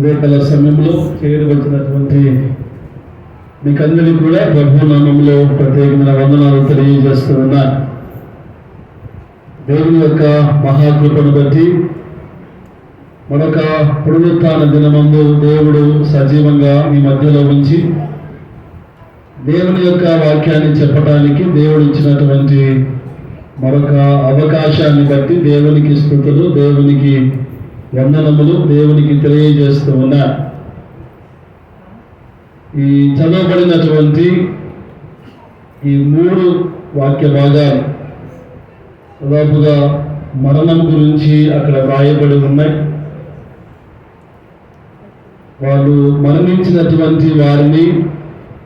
ఉదయకాల సమయంలో చేరు వచ్చినటువంటి మీకందరికీ కూడా ప్రభునామంలో ప్రత్యేకమైన వందనాలు తెలియజేస్తూ ఉన్నా. దేవుని యొక్క మహాకృపను బట్టి మరొక పునరుత్న దినమందు దేవుడు సజీవంగా మీ మధ్యలో ఉంచి దేవుని యొక్క వాక్యాన్ని చెప్పడానికి దేవుడు ఇచ్చినటువంటి మరొక అవకాశాన్ని బట్టి దేవునికి స్థుతులు దేవునికి గంధనములు దేవునికి తెలియజేస్తూ ఉన్న ఈ చదవబడినటువంటి ఈ మూడు వాక్య భాగాలు దాదాపుగా మరణం గురించి అక్కడ వ్రాయబడి ఉన్నాయి. వాళ్ళు మరణించినటువంటి వారిని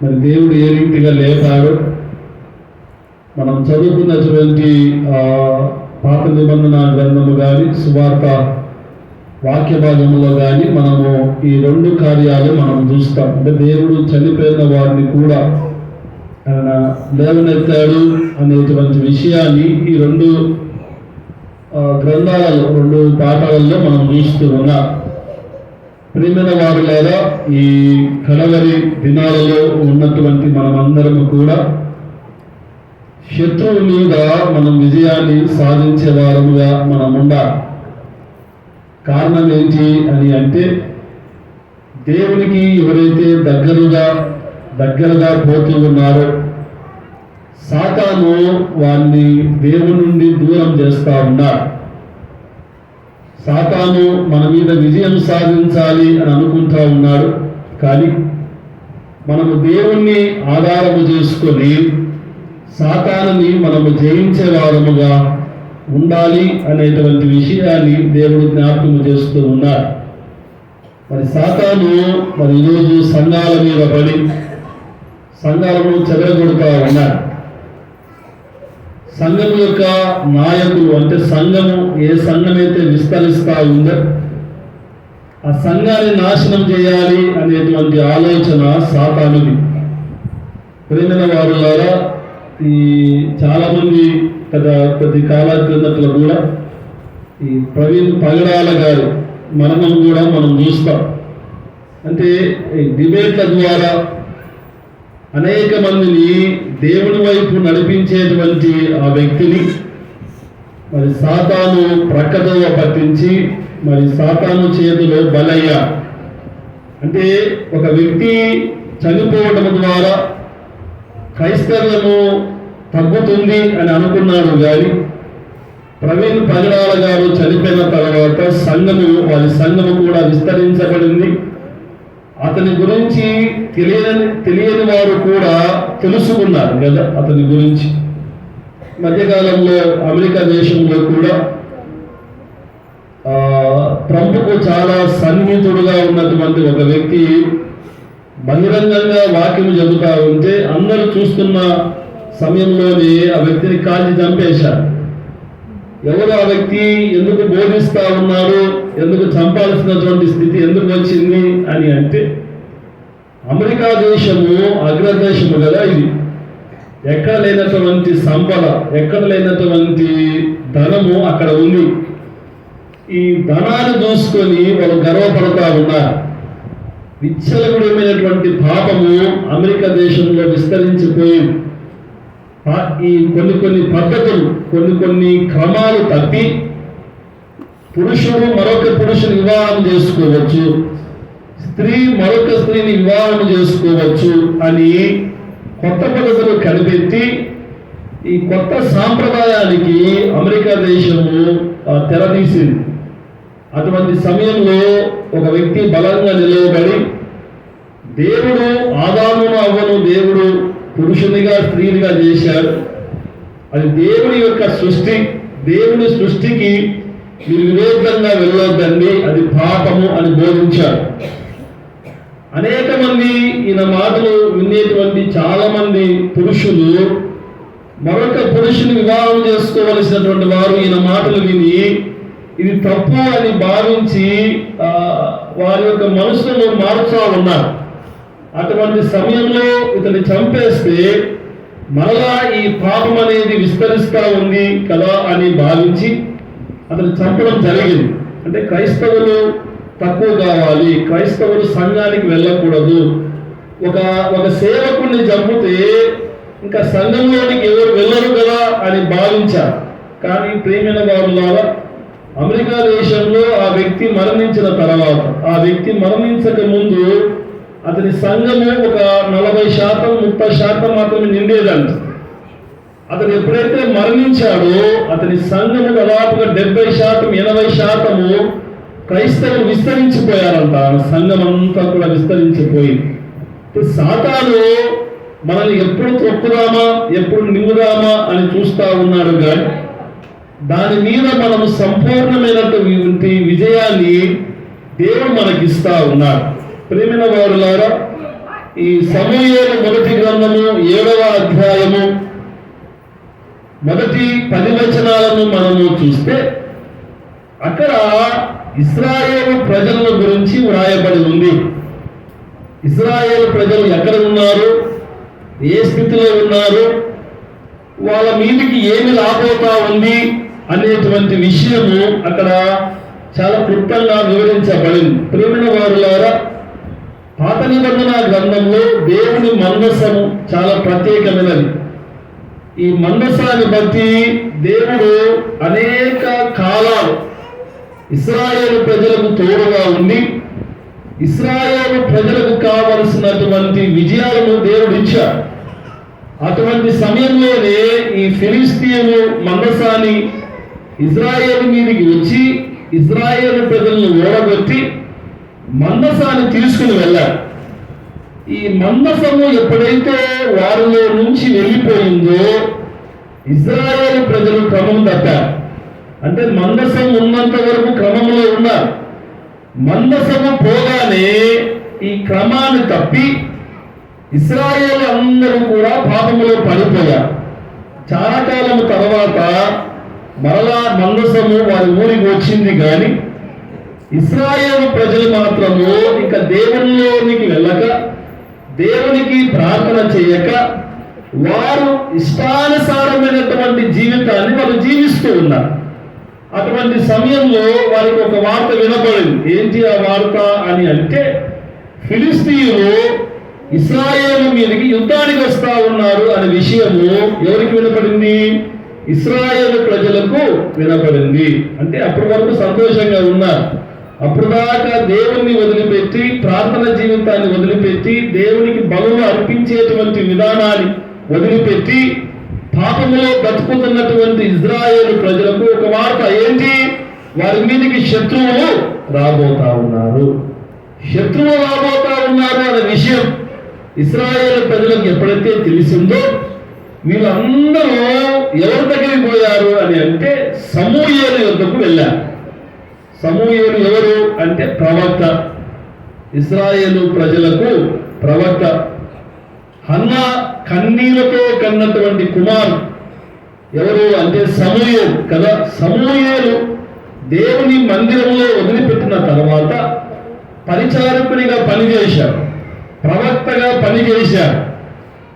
మరి దేవుడు ఏ రీతిగా లేపాడు? మనం చదువుకున్నటువంటి ఆ, పాత నిబంధన గ్రంథము కానీ సువార్త వాక్య భాగంలో కానీ మనము ఈ రెండు కార్యాలు మనం చూస్తాం. అంటే దేవుడు చనిపోయిన వారిని కూడా ఆయన లేవనెత్తాడు అనేటువంటి విషయాన్ని ఈ రెండు గ్రంథాలలో రెండు పాఠాలలో మనం చూస్తూ ఉన్నాం. వారు లేదా ఈ కడవరి దినాలలో ఉన్నటువంటి మనమందరము కూడా శత్రువు మీద మనం విజయాన్ని సాధించే వారముగా మనం ఉండాలి కారణం ఏంటి అని అంటే దేవునికి ఎవరైతే దగ్గరగా దగ్గరగా పోతూ ఉన్నారో సాతాను వారిని దేవుని నుండి దూరం చేస్తా ఉన్నారు సాతాను మన మీద విజయం సాధించాలి అని అనుకుంటా ఉన్నాడు. కానీ మనము దేవుణ్ణి ఆధారము చేసుకొని సాతానుని మనము జయించే వారముగా ఉండాలి అనేటువంటి విషయాన్ని దేవుడు జ్ఞాపకం చేస్తూ ఉన్నారు. మరి సాతాను మరి ఈరోజు సంఘాల మీద పడి సంఘాలను చెదరగొడుతూ ఉన్నారు. సంఘం యొక్క నాయకులు అంటే సంఘము ఏ సంఘమైతే విస్తరిస్తా ఉందో ఆ సంఘాన్ని నాశనం చేయాలి అనేటువంటి ఆలోచన సాతానుది. వారు ద్వారా ఈ చాలామంది గత కొద్ది కాలాల క్రిందట్లో కూడా ఈ ప్రవీణ్ పగడాల గారు మరణం కూడా మనం చూస్తాం. అంటే ఈ డిబేట్ల ద్వారా అనేక మందిని దేవుని వైపు నడిపించేటువంటి ఆ వ్యక్తిని మరి సాతాను ప్రక్కదోవ పట్టించి మరి సాతాను చేతిలో బలయ్యా అంటే ఒక వ్యక్తి చనిపోవడం ద్వారా క్రైస్తవ్యము తగ్గుతుంది అని అనుకున్నాడు కానీ ప్రవీణ్ పగడాల గారు చనిపోయిన తర్వాత సంఘము వారి సంఘము కూడా విస్తరించబడింది. అతని గురించి తెలియని తెలియని వారు కూడా తెలుసుకున్నారు కదా అతని గురించి. మధ్యకాలంలో అమెరికా దేశంలో కూడా ట్రంప్కు చాలా సన్నిహితుడుగా ఉన్నటువంటి ఒక వ్యక్తి బహిరంగంగా వాక్యం చెబుతా ఉంటే అందరూ చూస్తున్న సమయంలోనే ఆ వ్యక్తిని కాల్చి చంపేశారు. ఎవరు ఆ వ్యక్తి? ఎందుకు బోధిస్తా ఉన్నారు? ఎందుకు చంపాల్సినటువంటి స్థితి ఎందుకు వచ్చింది అని అంటే అమెరికా దేశము అగ్రదేశము కదా ఇది. ఎక్కడ లేనటువంటి సంపద ఎక్కడ లేనటువంటి ధనము అక్కడ ఉంది. ఈ ధనాన్ని చూసుకొని వాళ్ళు గర్వపడతా ఉన్నారు. విచ్చలవిడమైనటువంటి పాపము అమెరికా దేశంలో విస్తరించిపోయింది ఈ కొన్ని కొన్ని పద్ధతులు కొన్ని కొన్ని క్రమాలు తప్పి పురుషుడు మరొక పురుషుని వివాహం చేసుకోవచ్చు స్త్రీ మరొక స్త్రీని వివాహం చేసుకోవచ్చు అని కొత్త పద్ధతులు కనిపెట్టి ఈ కొత్త సాంప్రదాయానికి అమెరికా దేశము తెరదీసింది అటువంటి సమయంలో ఒక వ్యక్తి బలంగా నిలవబడి దేవుడు ఆదామును అవ్వను దేవుడు పురుషునిగా స్త్రీనిగా చేశాడు. అది దేవుడి యొక్క సృష్టి. దేవుడి సృష్టికి మీరు విరోధంగా వెళ్ళొద్దండి. అది పాపము అని బోధించాడు. అనేక మంది ఈయన మాటలు వినేటువంటి చాలా మంది పురుషులు మరొక పురుషుని వివాహం చేసుకోవలసినటువంటి వారు ఈయన మాటలు విని ఇది తప్ప అని భావించి వారి యొక్క మనసును మారుతా ఉన్నారు అటువంటి సమయంలో ఇతన్ని చంపేస్తే మరలా ఈ పాపం అనేది విస్తరిస్తా ఉంది కదా అని భావించి అతను చంపడం జరిగింది. అంటే క్రైస్తవులు తక్కువ కావాలి క్రైస్తవులు సంఘానికి వెళ్ళకూడదు. ఒక ఒక సేవకుడిని చంపితే ఇంకా సంఘంలోనికి ఎవరు వెళ్ళరు కదా అని భావించారు. కానీ ప్రేమైన వారులారా అమెరికా దేశంలో ఆ వ్యక్తి మరణించిన తర్వాత ఆ వ్యక్తి మరణించక ముందు అతని సంఘము ఒక నలభై శాతం ముప్పై శాతం మాత్రమే నిండేదంట. అతను ఎప్పుడైతే మరణించాడో అతని సంఘము దాదాపుగా డెబ్బై శాతం ఎనభై శాతము క్రైస్తవులు విస్తరించిపోయారంట. సంఘం అంతా కూడా విస్తరించిపోయింది. సాతాను మనల్ని ఎప్పుడు తొక్కుదామా ఎప్పుడు నింగుదామా అని చూస్తా ఉన్నాడు కానీ దాని మీద మనము సంపూర్ణమైనటువంటి విజయాన్ని దేవుడు మనకిస్తా ఉన్నారు. ప్రేమిన వారులారా ఈ సమయంలో మొదటి గ్రంథము ఏడవ అధ్యాయము మొదటి పది వచనాలను మనము చూస్తే అక్కడ ఇస్రాయేల్ ప్రజల గురించి వ్రాయబడి ఉంది. ఇస్రాయేల్ ప్రజలు ఎక్కడ ఉన్నారు? ఏ స్థితిలో ఉన్నారు? వాళ్ళ మీదికి ఏమి రాబోతా ఉంది? అనేటువంటి విషయము అక్కడ చాలా క్లుప్తంగా వివరించబడింది. ప్రేమిన వారులారా పాత నిబంధన గ్రంథంలో దేవుని మందసము చాలా ప్రత్యేకమైనది. ఈ మందసాన్ని బట్టి దేవుడు అనేక కాలాలు ఇస్రాయేల్ ప్రజలకు తోడుగా ఉండి ఇస్రాయేల్ ప్రజలకు కావలసినటువంటి విజయాలను దేవుడు ఇచ్చాడు. అటువంటి సమయంలోనే ఈ ఫిలిస్తీయులు మందసాన్ని ఇజ్రాయేల్ మీదకి వచ్చి ఇజ్రాయేల్ ప్రజలను ఓడగొట్టి మందసాన్ని తీసుకుని వెళ్ళారు. ఈ మందసము ఎప్పుడైతే వారిలో నుంచి వెళ్ళిపోయిందో ఇజ్రాయేల్ ప్రజలు క్రమం తప్పారు. అంటే మందసం ఉన్నంత వరకు క్రమంలో ఉన్నారు. మందసము పోగానే ఈ క్రమాన్ని తప్పి ఇస్రాయేల్ అందరూ కూడా పాపంలో పడిపోయారు. చాలా కాలం తర్వాత మరలా మందసము వారి ఊరికి వచ్చింది కానీ ఇస్రాయేల్ ప్రజలు మాత్రము ఇంకా దేవునిలోనికి వెళ్ళక దేవునికి ప్రార్థన చేయక వారు ఇష్టానుసారమైనటువంటి జీవితాన్ని వారు జీవిస్తూ ఉన్నారు. అటువంటి సమయంలో వారికి ఒక వార్త వినపడింది ఏంటి ఆ వార్త అని అంటే ఫిలిస్తీన్లు ఇస్రాయేల్ మీదకి యుద్ధానికి వస్తా ఉన్నారు అనే విషయము ఎవరికి వినపడింది? ఇస్రాయేల్ ప్రజలకు వినపడింది అంటే అప్పటి వరకు సంతోషంగా ఉన్నారు అప్పుడు దాకా దేవుణ్ణి వదిలిపెట్టి ప్రార్థన జీవితాన్ని వదిలిపెట్టి దేవునికి బలులు అర్పించేటువంటి విధానాన్ని వదిలిపెట్టి పాపములో బతుకుతున్నటువంటి ఇజ్రాయేల్ ప్రజలకు ఒక వార్త ఏంటి? వారి మీదకి శత్రువులు రాబోతా ఉన్నారు. శత్రువు రాబోతా ఉన్నారు అనే విషయం ఇస్రాయేల్ ప్రజలకు ఎప్పుడైతే తెలిసిందో వీళ్ళందరూ ఎవరి దగ్గరికి పోయారు అని అంటే సమూహేలు యుద్ధకు వెళ్ళారు. సమూహేలు ఎవరు అంటే ప్రవక్త. ఇస్రాయేలు ప్రజలకు ప్రవక్త. అన్న కన్నీలతో కన్నటువంటి కుమార్ ఎవరు అంటే సమూహేలు కదా? సమూహేలు దేవుని మందిరంలో వదిలిపెట్టిన తర్వాత పరిచారకునిగా పనిచేశారు. ప్రవక్తగా పనిచేశారు.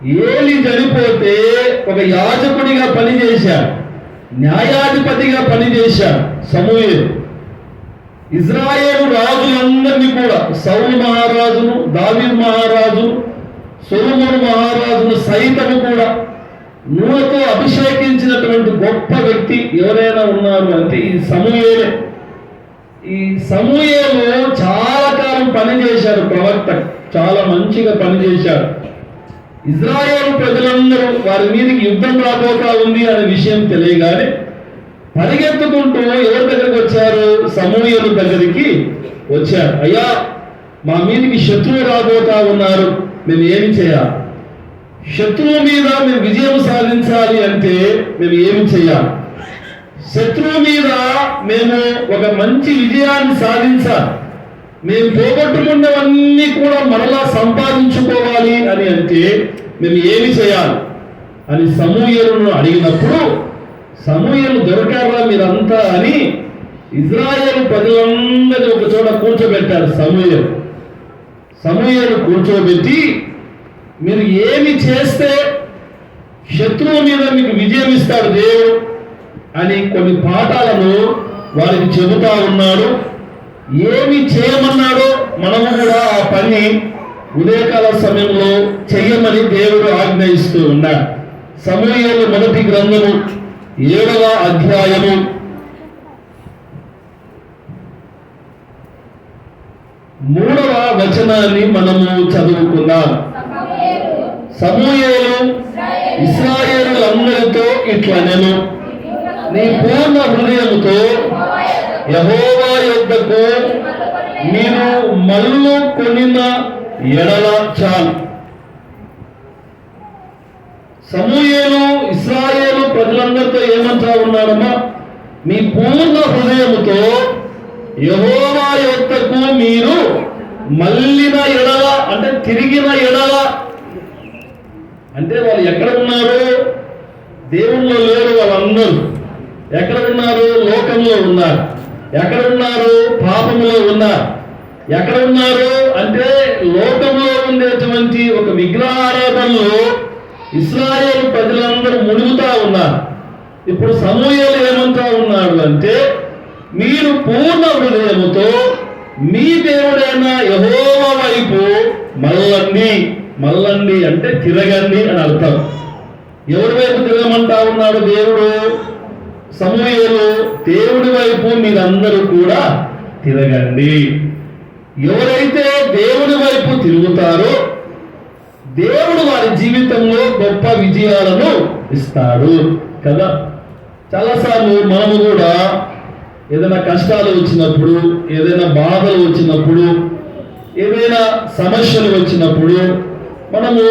ఏలి చనిపోతే ఒక యాజకుడిగా పనిచేశారు న్యాయాధిపతిగా పనిచేశారు సమూహేలు. ఇజ్రాయేల్ రాజులందరినీ కూడా సౌలు మహారాజును దావీద్ మహారాజు సొలొమోను మహారాజును సైతము కూడా నూనెతో అభిషేకించినటువంటి గొప్ప వ్యక్తి ఎవరైనా ఉన్నారు అంటే ఈ సమూహేలే. ఈ సమూహేలు చాలా కాలం పనిచేశారు ప్రవక్త చాలా మంచిగా పనిచేశారు ఇజ్రాయేల్ ప్రజలందరూ వారి మీదకి యుద్ధం రాబోతా ఉంది అనే విషయం తెలియగానే పరిగెత్తుకుంటూ ఎవరి దగ్గరికి వచ్చారు? సమూహల దగ్గరికి వచ్చారు. అయ్యా మా మీదకి శత్రువు రాబోతా ఉన్నారు. మేము ఏమి చేయాలి? శత్రువు మీద మేము విజయం సాధించాలి అంటే మేము ఏమి చేయాలి? శత్రువు మీద మేము ఒక మంచి విజయాన్ని సాధించాలి. మేము పోగొట్టుకున్నవన్నీ కూడా మరలా సంపాదించుకో అని అంటే మేము ఏమి చేయాలి? అని సమూహలను అడిగినప్పుడు సమూహలు దొరకారా మీరంతా అని ఇజ్రాయేల్ ప్రజలందరినీ ఒక చోట కూర్చోబెట్టారు సమూహలు సమూహలు కూర్చోబెట్టి మీరు ఏమి చేస్తే శత్రువు మీద మీకు విజయం ఇస్తాడు దేవుడు అని కొన్ని పాఠాలను వారికి చెబుతా ఉన్నాడు. ఏమి చేయమన్నాడో మనము కూడా ఆ పని ఉదయకాల సమయంలో చెయ్యమని దేవుడు ఆజ్ఞయిస్తూ ఉన్నాడు. సమూహలు మొదటి గ్రంథము ఏడవ అధ్యాయము. మూడవ వచనాన్ని మనము చదువుకున్నాం సమూహలు ఇస్రాయేలులందరితో ఇట్లా నేను నీ పూర్ణ హృదయంతో యహోవా యొద్దకు మీరు మళ్ళీ కొనిన ఎడల చాలు సమూయేలు ఇస్రాయేలు ప్రజలందరితో ఏమంటా ఉన్నాడమ్మా మీ పూర్ణ హృదయముతో యహోవా యొక్కకు మీరు మళ్ళిన ఎడల అంటే తిరిగిన ఎడల. అంటే వాళ్ళు ఎక్కడ ఉన్నారు? దేవుళ్ళు లేరు వాళ్ళందరూ. ఎక్కడ ఉన్నారు? లోకంలో ఉన్నారు. ఎక్కడ ఉన్నారు? పాపంలో ఉన్నారు. ఎక్కడ ఉన్నారు అంటే లోకంలో ఉండేటువంటి ఒక విగ్రహారాధనలో ఇస్రాయేల్ ప్రజలందరూ మునుగుతా ఉన్నారు. ఇప్పుడు సమూహలు ఏమంటా ఉన్నాడు అంటే మీరు పూర్ణ హృదయముతో మీ దేవుడైన యహోవ వైపు మల్లండి మల్లండి అంటే తిరగండి అని అర్థం. ఎవరి వైపు తిరగమంటా ఉన్నాడు దేవుడు? సమూహలు దేవుడి వైపు మీరందరూ కూడా తిరగండి. ఎవరైతే దేవుడి వైపు తిరుగుతారో దేవుడు వారి జీవితంలో గొప్ప విజయాలను ఇస్తాడు కదా? చాలాసార్లు మనము కూడా ఏదైనా కష్టాలు వచ్చినప్పుడు ఏదైనా బాధలు వచ్చినప్పుడు ఏదైనా సమస్యలు వచ్చినప్పుడు మనము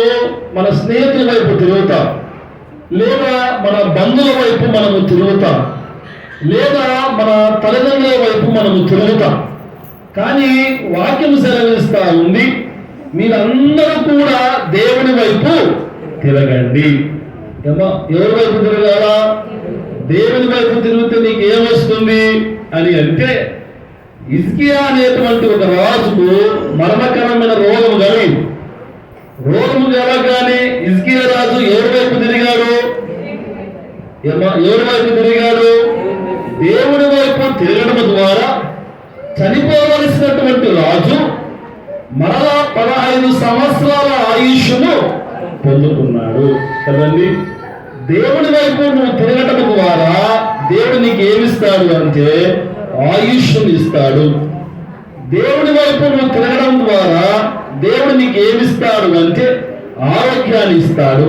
మన స్నేహితుల వైపు తిరుగుతాం. లేదా మన బంధువుల వైపు మనము తిరుగుతాం. లేదా మన తల్లిదండ్రుల వైపు మనము తిరుగుతాం. కానీ వాక్యం సెలవిస్తా ఉంది. మీరందరూ కూడా దేవుని వైపు తిరగండి. ఏమో ఎవరి వైపు తిరగాలా? దేవుని వైపు తిరిగితే నీకు ఏమొస్తుంది అని అంటే ఇస్కియా అనేటువంటి ఒక రాజుకు మరణకరమైన రోగం కలిగింది. రోగం కలగానే ఇస్కియా రాజు ఎవరి వైపు తిరిగాడు? ఎవరి వైపు తిరిగాడు? దేవుని వైపు తిరగడం ద్వారా చనిపోవలసినటువంటి రాజు మరలా పదహైదు సంవత్సరాల ఆయుష్ను పొందుకున్నాడు. కదండి? దేవుడి వైపు నువ్వు తిరగటం ద్వారా దేవుడు నీకు ఏమిస్తాడు అంటే ఆయుష్ను ఇస్తాడు. దేవుడి వైపు నువ్వు తిరగడం ద్వారా దేవుడు నీకు ఏమిస్తాడు అంటే ఆరోగ్యాన్ని ఇస్తాడు.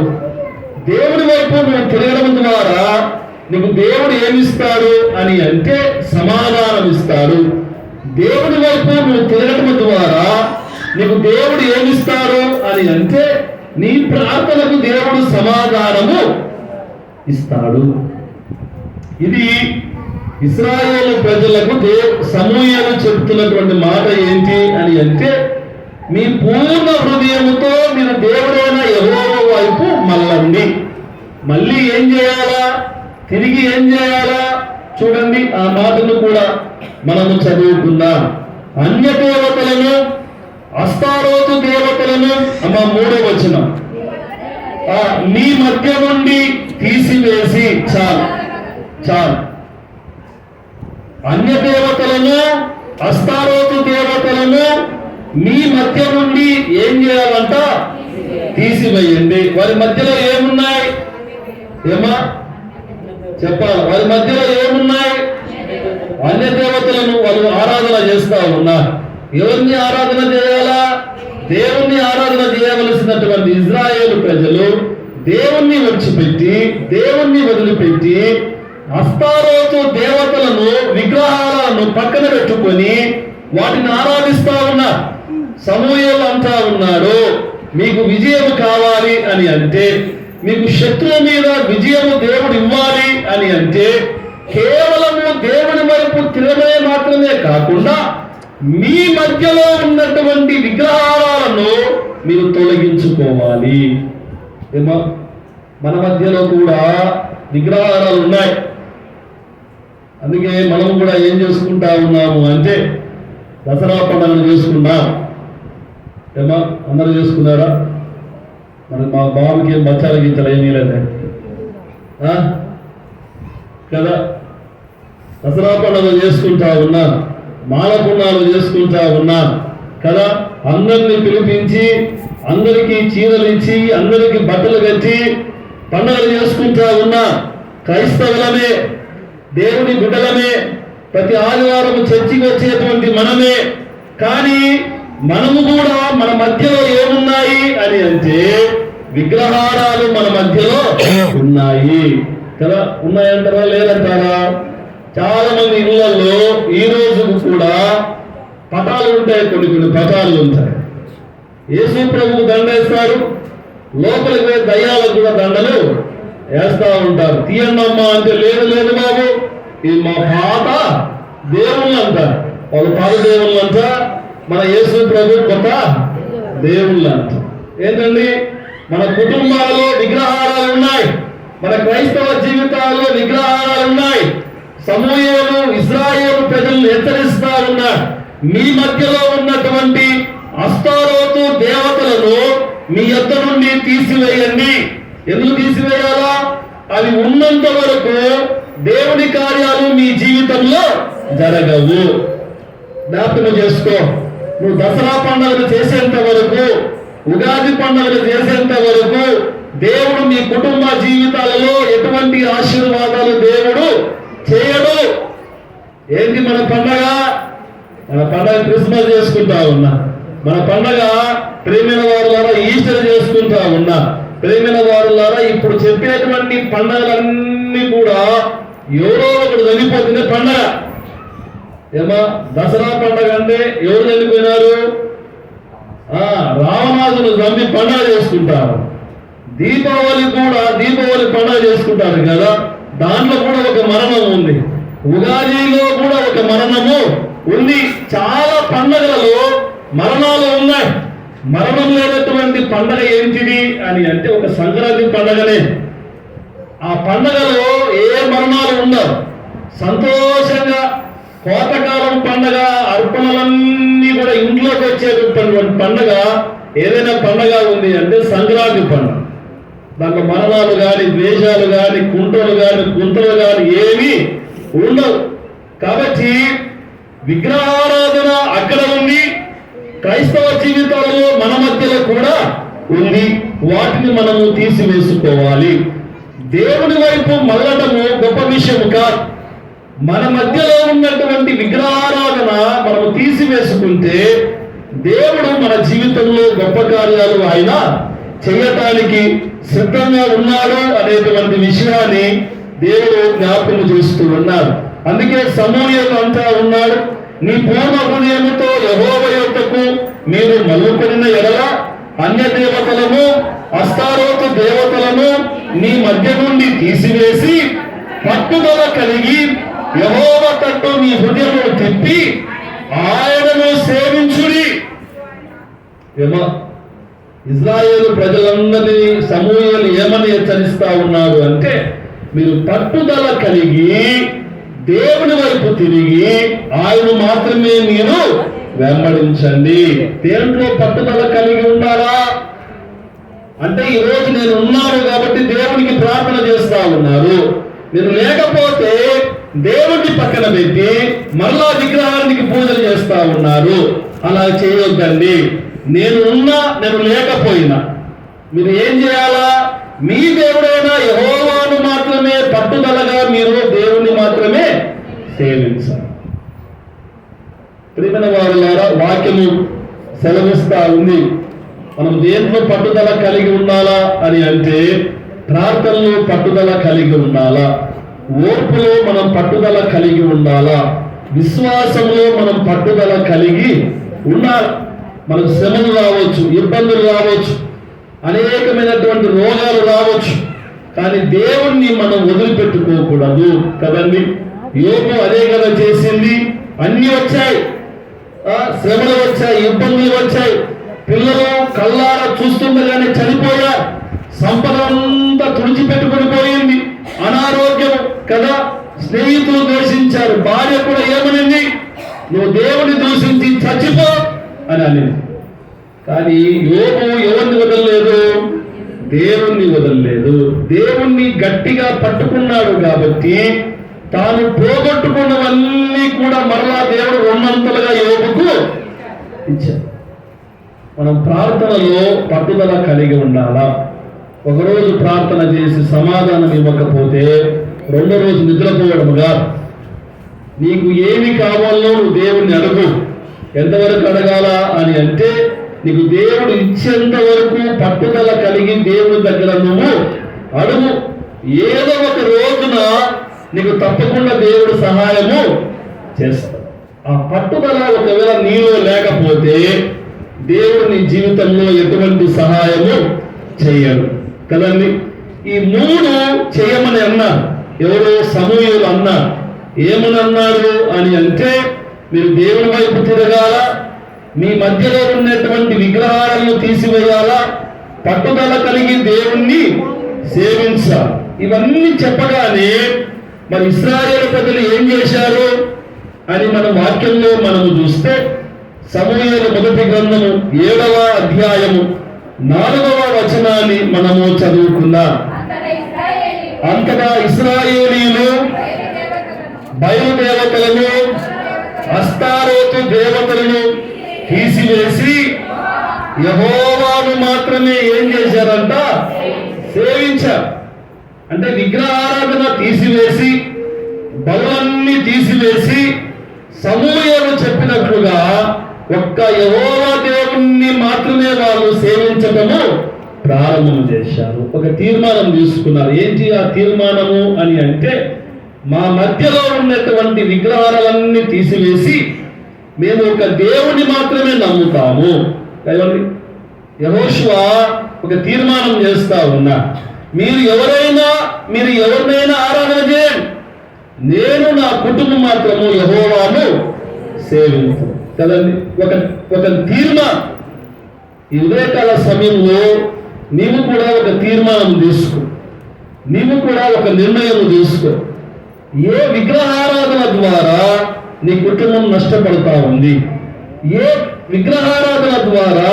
దేవుడి వైపు నువ్వు తిరగడం ద్వారా నీకు దేవుడు ఏమిస్తాడు అని అంటే సమాధానం ఇస్తాడు దేవుడి వైపు నువ్వు తిరగటం ద్వారా నీకు దేవుడు ఏమిస్తాడు అని అంటే నీ ప్రార్థనకు దేవుడు సమాధానము ఇస్తాడు. ఇది ఇస్రాయేల్ ప్రజలకు దే సమూహాలు చెప్తున్నటువంటి మాట ఏంటి అని అంటే మీ పూర్ణ హృదయముతో మీరు దేవుడైన ఎవరో వైపు మళ్ళండి. మళ్ళీ ఏం చేయాలా? తిరిగి ఏం చేయాలా? చూడండి ఆ మాటను కూడా మనము చదువుకుందాం. అన్య దేవతలను అస్తారోతు దేవతలను అమ్మ మూడో వచనం. ఆ, మీ మధ్య నుండి తీసివేసి చాలు చాలు. అన్య దేవతలను అస్తారోతు దేవతలను మీ మధ్య నుండి ఏం చేయాలంట? తీసివేయండి. వారి మధ్యలో ఏమున్నాయి? ఏమా చెప్పాలి? వారి మధ్యలో ఏమున్నాయి? అన్య దేవతలను వాళ్ళు ఆరాధన చేస్తూ ఉన్నారు. ఎవరిని ఆరాధన చేయాలా? దేవుణ్ణి ఆరాధన చేయవలసినటువంటి ఇజ్రాయేల్ ప్రజలు దేవుణ్ణి విడిచిపెట్టి దేవుణ్ణి వదిలిపెట్టి అస్తారోతు దేవతలను విగ్రహాలను పక్కన పెట్టుకొని వాటిని ఆరాధిస్తా ఉన్నారు. సమూహాలు అంటా ఉన్నారు మీకు విజయం కావాలి అని అంటే మీకు శత్రువు మీద విజయము దేవుడు ఇవ్వాలి అని అంటే కేవలము దేవుని వైపు తిరగడే మాత్రమే కాకుండా మీ మధ్యలో ఉన్నటువంటి విగ్రహాలను మీరు తొలగించుకోవాలి. ఏమో? మన మధ్యలో కూడా విగ్రహాలు ఉన్నాయి. అందుకే మనం కూడా ఏం చేసుకుంటా ఉన్నాము అంటే దసరా పండుగను చేసుకున్నాం ఏమా? అందరూ చేసుకున్నారా? మరి మా బాబుకి ఏం బచ్చాల గించలు కదా? దసరా పండుగ చేసుకుంటా ఉన్నా మాలపుణాలు చేసుకుంటా ఉన్నారు కదా? అందరిని పిలిపించి అందరికీ చీరలు ఇచ్చి అందరికీ బట్టలు కట్టి పండుగలు చేసుకుంటా ఉన్నా. క్రైస్తవులమే దేవుని బిడ్డలమే ప్రతి ఆదివారం చర్చికి వచ్చేటువంటి మనమే. కానీ మనము కూడా మన మధ్యలో ఏమున్నాయి అని అంటే విగ్రహారాలు మన మధ్యలో ఉన్నాయి. కదా? ఉన్నాయంటారా? లేదంటారా? చాలా మంది ఇళ్ళలో ఈ రోజు కూడా పటాలు ఉంటాయి కొన్ని కొన్ని పటాలు ఉంటాయి. యేసు ప్రభువు దండేస్తారు. లోపలికి దయ్యాలకు కూడా దండలు వేస్తా ఉంటారు. తీయండమ్మా అంటే లేదు లేదు బాబు. ఇది మా పాత దేవుళ్ళు అంటారు వాళ్ళు పాత దేవుళ్ళు అంట. మన యేసు ప్రభు కొత్త దేవుళ్ళు అంట. ఏంటండి? మన కుటుంబాల్లో విగ్రహాలు ఉన్నాయి. మన క్రైస్తవ జీవితాల్లో విగ్రహాలు ఉన్నాయి. సమూహలు ఇజ్రాయేల్ ప్రజలను హెచ్చరిస్తా మీ మధ్యలో ఉన్నటువంటి అస్తారోతు దేవతలను మీ యొద్ద నుండి తీసివేయండి. ఎందుకు తీసివేయాలా? అవి ఉన్నంత వరకు దేవుని కార్యాలు మీ జీవితంలో జరగవు. జ్ఞాపకం చేసుకో. నువ్వు దసరా పండుగలు చేసేంత వరకు ఉగాది పండుగలు చేసేంత వరకు దేవుడు మీ కుటుంబ జీవితాలలో ఎటువంటి ఆశీర్వాదాలు దేవుడు చేయడు. ఏంటి మన పండగ? మన పండగ క్రిస్మస్ చేసుకుంటా ఉన్నా. మన పండగ ప్రేమైన వారులారా ఈస్టర్ చేసుకుంటా ఉన్నా. ప్రేమైన వారులారా ఇప్పుడు చెప్పేటువంటి పండగలన్నీ కూడా ఎవరో ఒకటి చనిపోతుంది పండగ. ఏమా? దసరా పండగ అంటే ఎవరు చనిపోయినారు? ఆ రావణాసును చంపి పండగ చేసుకుంటారు. దీపావళి కూడా దీపావళి పండగ చేసుకుంటారు కదా. దాంట్లో కూడా ఒక మరణం ఉంది. ఉగాదిలో కూడా ఒక మరణము ఉంది. చాలా పండగలలో మరణాలు ఉన్నాయి. మరణం లేనటువంటి పండగ ఏంటిది అని అంటే ఒక సంక్రాంతి పండగనే. ఆ పండగలో ఏ మరణాలు ఉండవు. సంతోషంగా కోతకాలం పండగ అర్పణలన్నీ కూడా ఇంట్లోకి వచ్చేటటువంటి పండగ ఏదైనా పండగ ఉంది అంటే సంక్రాంతి పండుగ. దాంట్లో మరణాలు కానీ ద్వేషాలు కానీ కుంటలు కానీ కుంటలు కానీ ఏమీ ఉండవు. కాబట్టి విగ్రహారాధన అక్కడ ఉంది క్రైస్తవ జీవితాలలో మన మధ్యలో కూడా ఉంది. వాటిని మనము తీసివేసుకోవాలి. దేవుని వైపు మళ్ళటము గొప్ప విషయం కాదు. మన మధ్యలో ఉన్నటువంటి విగ్రహారాధన మనము తీసివేసుకుంటే దేవుడు మన జీవితంలో గొప్ప కార్యాలు ఆయన చేయటానికి సిద్ధంగా ఉన్నారు అనేటువంటి విషయాన్ని దేవుడు జ్ఞాపకం చేస్తూ ఉన్నారు. అందుకే సమూహం అంతా ఉన్నాడు. నీ పూర్వ హృదయముతో యహోవ యొక్కకు మీరు మల్లుకొనిన ఎడల అన్య దేవతలను అస్తారోత దేవతలను నీ మధ్య నుండి తీసివేసి పట్టుదల కలిగి యహోవ తట్టు మీ హృదయమును తిప్పి ఆయనను సేవించుడి. ఏమా? ఇజ్రాయేల్ ప్రజలందరినీ సమూహలు ఏమని హెచ్చరిస్తా ఉన్నారు అంటే మీరు పట్టుదల కలిగి దేవుని వైపు తిరిగి ఆయన మాత్రమే మీరు వెంబడించండి. దేంట్లో పట్టుదల కలిగి ఉండాలా? అంటే ఈ రోజు నేను ఉన్నాను కాబట్టి దేవునికి ప్రార్థన చేస్తా ఉన్నారు. నేను లేకపోతే దేవుడిని పక్కన పెట్టి మరలా విగ్రహానికి పూజలు చేస్తా ఉన్నారు. అలా చేయొద్దండి. నేనున్నా నేను లేకపోయినా. మీరు ఏం చేయాలా? మీ దేవుడైన యహోవాను మాత్రమే పట్టుదలగా మీరు దేవుణ్ణి మాత్రమే సేవించాలి. ప్రియమైన వారులారా వాక్యము సెలవిస్తా ఉంది. మనం దేంట్లో పట్టుదల కలిగి ఉండాలా అని అంటే ప్రార్థనలో పట్టుదల కలిగి ఉండాలా? ఓర్పులో మనం పట్టుదల కలిగి ఉండాలా? విశ్వాసంలో మనం పట్టుదల కలిగి ఉండాలి? మనకు శ్రమలు రావచ్చు ఇబ్బందులు రావచ్చు అనేకమైనటువంటి రోగాలు రావచ్చు. కానీ దేవుణ్ణి మనం వదిలిపెట్టుకోకూడదు కదండి? యోగం అదే కదా చేసింది. అన్నీ వచ్చాయి. శ్రమలు వచ్చాయి ఇబ్బందులు వచ్చాయి. పిల్లలు కళ్ళారా చూస్తుండగానే చనిపోయారు. సంపద అంతా తుడిచిపెట్టుకుని పోయింది. అనారోగ్యం కదా. స్నేహితులు దూషించారు భార్య కూడా ఏమనింది? నువ్వు దేవుని దూషించి చచ్చిపో అని అనేది కానీ యోగు ఎవరిని వదలలేదు? దేవుణ్ణి వదలలేదు. దేవుణ్ణి గట్టిగా పట్టుకున్నాడు కాబట్టి తాను పోగొట్టుకున్నవన్నీ కూడా మరలా దేవుడు ఉన్నంతలుగా యోగుకు ఇచ్చాడు. మనం ప్రార్థనలో పట్టుదల కలిగి ఉండాలా? ఒకరోజు ప్రార్థన చేసి సమాధానం ఇవ్వకపోతే రెండో రోజు నిద్రపోవడముగా? నీకు ఏమి కావాలో నువ్వు దేవుణ్ణి అడుగు. ఎంతవరకు అడగాల అని అంటే నీకు దేవుడు ఇచ్చేంత వరకు పట్టుదల కలిగి దేవుడి దగ్గర నువ్వు అడుగు. ఏదో ఒక రోజున నీకు తప్పకుండా దేవుడు సహాయము చేస్తాడు. ఆ పట్టుదల ఒకవేళ నీలో లేకపోతే దేవుడు నీ జీవితంలో ఎటువంటి సహాయము చేయడు. కదండి? ఈ మూడు చేయమని అన్నారు ఎవరో సమూహలు అన్నారు ఏమని అన్నారు అని అంటే మీరు దేవుని వైపు తిరగాల మీ మధ్యలో ఉన్నటువంటి విగ్రహాలను తీసివేయాలా పట్టుదల కలిగి దేవుణ్ణి సేవించాలి. ఇవన్నీ చెప్పగానే మరి ఇస్రాయేల్ ప్రజలు ఏం చేశారు అని మన వాక్యంలో మనము చూస్తే సమూహల మొదటి గ్రంథము ఏడవ అధ్యాయము నాలుగవ వచనాన్ని మనము చదువుకున్నాం అంతటా ఇస్రాయేలీలు బయలుదేవతలను అస్తారోతు దేవతలను తీసివేసి యహోవాను మాత్రమే ఏం చేశారంట? సేవించారు. అంటే విగ్రహారాధన తీసివేసి బలన్నీ తీసివేసి సమూహలు చెప్పినట్లుగా ఒక్క యహోవా దేవుణ్ణి మాత్రమే వాళ్ళు సేవించటము ప్రారంభం చేశారు. ఒక తీర్మానం తీసుకున్నారు. ఏంటి ఆ తీర్మానము అని అంటే మా మధ్యలో ఉన్నటువంటి విగ్రహాలన్నీ తీసివేసి మేము ఒక దేవుని మాత్రమే నమ్ముతాము. కదండి యహోశివ ఒక తీర్మానం చేస్తా ఉన్నా. మీరు ఎవరైనా మీరు ఎవరినైనా ఆరాధన చేయండి. నేను నా కుటుంబం మాత్రము యహోవాను సేవించు కదండి? ఒక ఒక తీర్మానం. ఈ ఉదయకాల సమయంలో నీవు కూడా ఒక తీర్మానం తీసుకో. నీవు కూడా ఒక నిర్ణయం తీసుకో. ఏ విగ్రహారాధన ద్వారా నీ కుటుంబం నష్టపడతా ఉంది? ఏ విగ్రహారాధన ద్వారా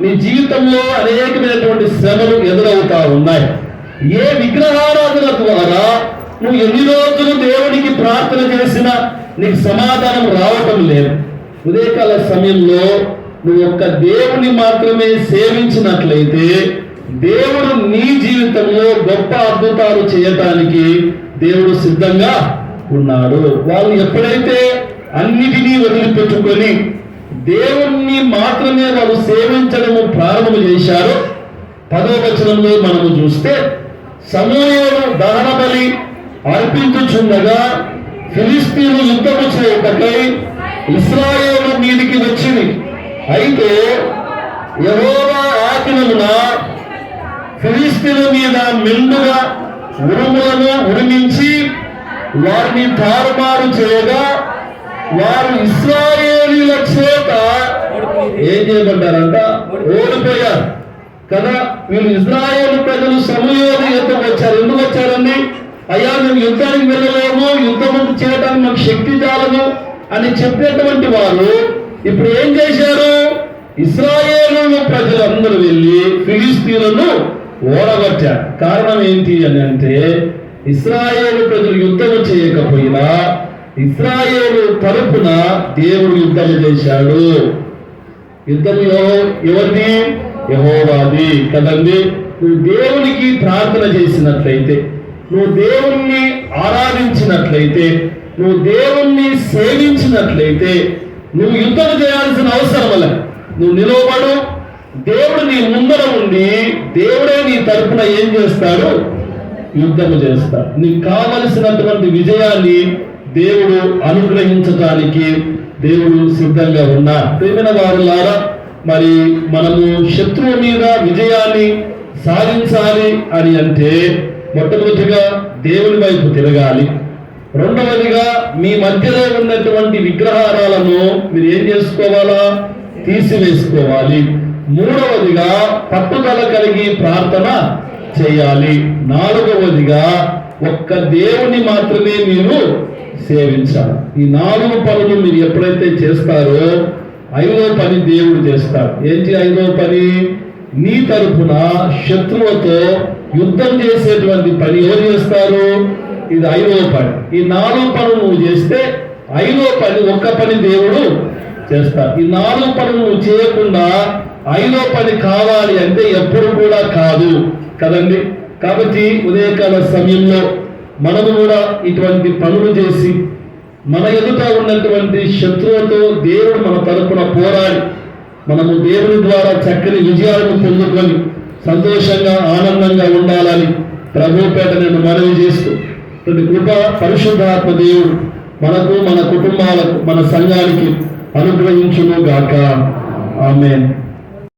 నీ జీవితంలో అనేకమైనటువంటి శ్రమలు ఎదురవుతా ఉన్నాయి? ఏ విగ్రహారాధన ద్వారా నువ్వు ఎన్ని రోజులు దేవుడికి ప్రార్థన చేసినా నీకు సమాధానం రావటం లేదు. ఉదయకాల సమయంలో నువ్వు ఒక్క దేవుని మాత్రమే సేవించినట్లయితే దేవుడు నీ జీవితంలో గొప్ప అద్భుతాలు చేయటానికి దేవుడు సిద్ధంగా ఉన్నాడు. వాళ్ళు ఎప్పుడైతే అన్నిటినీ వదిలిపెట్టుకొని దేవుణ్ణి మాత్రమే వాళ్ళు సేవించడము ప్రారంభం చేశారో పదో వచనంలో మనము చూస్తే సమూహలు దహన బలి అర్పించుచుండగా ఫిలిస్తీన్లు యుద్ధము చేయటకై ఇస్రాయేలు మీదికి వచ్చింది. అయితే ఎవరో ఆజ్ఞమున ఫిలిస్తీన్ల మీద మెండుగా ఉరుములను వారిని తారుమారు చేయగా వారు ఇస్రాయేలీల చేత ఏం చేయబడ్డారంట? ఓడిపోయారు. కదా వీళ్ళు ఇజ్రాయేల్ ప్రజలు సమూహలు యుద్ధం వచ్చారు. ఎందుకు వచ్చారండి? అయ్యా మేము యుద్ధానికి వెళ్ళలేము. యుద్ధం చేయడానికి మాకు శక్తి చాలదు అని చెప్పేటువంటి వారు ఇప్పుడు ఏం చేశారు? ఇస్రాయేలు ప్రజలందరూ వెళ్ళి ఫిలిస్తీన్లను ఓడగొట్టారు. కారణం ఏంటి అని అంటే ఇస్రాయేలు ప్రజలు యుద్ధము చేయకపోయినా ఇస్రాయేలు తరపున దేవుడు యుద్ధం చేశాడు. యుద్ధం ఎవ- ఎవరిది యహోవాది. కదండి? నువ్వు దేవునికి ప్రార్థన చేసినట్లయితే నువ్వు దేవుణ్ణి ఆరాధించినట్లయితే నువ్వు దేవుణ్ణి సేవించినట్లయితే నువ్వు యుద్ధం చేయాల్సిన అవసరం వల్ల నువ్వు నిలవబడు దేవుడు నీ ముందర ఉండి దేవుడే నీ తరపున ఏం చేస్తాడు? యుద్ధము చేస్తాడు నీకు కావలసినటువంటి విజయాన్ని దేవుడు అనుగ్రహించడానికి దేవుడు సిద్ధంగా ఉన్నా. ప్రేమిన వారులారా మరి మనము శత్రువు మీద విజయాన్ని సాధించాలి అని అంటే మొట్టమొదటిగా దేవుని వైపు తిరగాలి. రెండవదిగా మీ మధ్యలో ఉన్నటువంటి విగ్రహారాలను మీరు ఏం చేసుకోవాలా? తీసివేసుకోవాలి. మూడవదిగా పట్టుదల కలిగి ప్రార్థన చేయాలి. నాలుగవదిగా ఒక్క దేవుని మాత్రమే మీరు సేవించాలి. ఈ నాలుగు పనులు మీరు ఎప్పుడైతే చేస్తారో ఐదో పని దేవుడు చేస్తాడు. ఏంటి ఐదో పని? నీ తరపున శత్రువుతో యుద్ధం చేసేటువంటి పని ఎవరు చేస్తారు? ఇది ఐదో పని. ఈ నాలుగు పనులు నువ్వు చేస్తే ఐదో పని ఒక్క పని దేవుడు చేస్తారు ఈ నాలుగు పనులు నువ్వు చేయకుండా ఐదో పని కావాలి అంటే ఎప్పుడు కూడా కాదు. కదండి? కాబట్టి ఉదయకాల సమయంలో మనము కూడా ఇటువంటి పనులు చేసి మన ఎదుట ఉన్నటువంటి శత్రువుతో దేవుడు మన తరపున పోరాడి మనము దేవుని ద్వారా చక్కని విజయాలను పొందుకొని సంతోషంగా ఆనందంగా ఉండాలని ప్రభుపేట నేను మనవి చేస్తూ కృప పరిశుద్ధాత్మ దేవుడు మనకు మన కుటుంబాలకు మన సంఘానికి అనుగ్రహించును గాక ఆమె